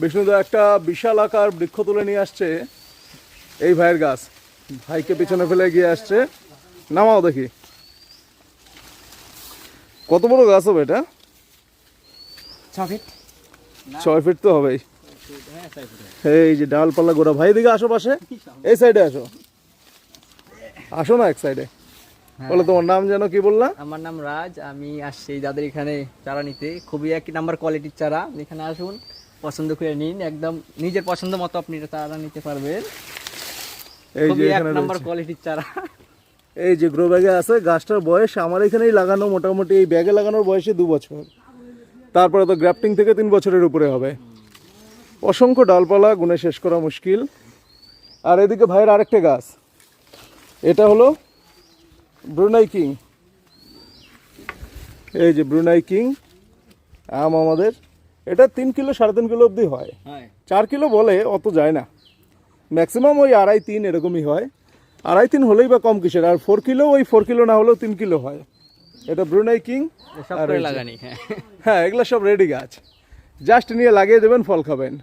বিষ্ণুদা একটা বিশাল আকার বৃক্ষ তুলে নিয়ে আসছে এই ভাইয়ের গাছ। ভাইকে পিছনে ফেলে গিয়ে আসছে। নামাও দেখি। কত বড় গাছ হবে এটা? ছ ফিট। ছয় ফিট তো হবেই। এই যে ডালপালা গোড়া। ভাই দিকে আসো পাশে। এই সাইডে আসো। আসো না এক সাইডে। বলে তোমার নাম যেন কি বললা? আমার নাম রাজ। আমি আসছি যাদের এখানে চারা নিতে। খুবই এক নাম্বার কোয়ালিটির চারা। এখানে আসুন পছন্দ করে নিন। একদম নিজের পছন্দ মতো আপনি এটা চারা নিতে পারবেন। এই যে এক নাম্বার কোয়ালিটির চারা। এই যে গ্রো ব্যাগে আছে গাছটার বয়স আমার এখানেই লাগানো মোটামুটি এই ব্যাগে লাগানোর বয়সে দু বছর। তারপরে তো গ্রাফটিং থেকে তিন বছরের উপরে হবে। অসংখ্য ডালপালা গুনে শেষ করা মুশকিল। আর এদিকে ভাইয়ের আরেকটা গাছ। এটা হলো ব্রুনাই কিং এই যে ব্রুনাই কিং আম আমাদের। এটা তিন কিলো সাড়ে তিন কিলো অবধি হয়। চার কিলো বলে অত যায় না। ম্যাক্সিমাম ওই আড়াই তিন এরকমই হয়। আড়াই তিন হলেই বা কম কিসের আর ফোর কিলো ওই ফোর কিলো না হলেও তিন কিলো হয়। এটা ব্রুনাই কিং হ্যাঁ। হ্যাঁ এগুলো সব রেডি গাছ। জাস্ট নিয়ে লাগিয়ে দেবেন ফল খাবেন।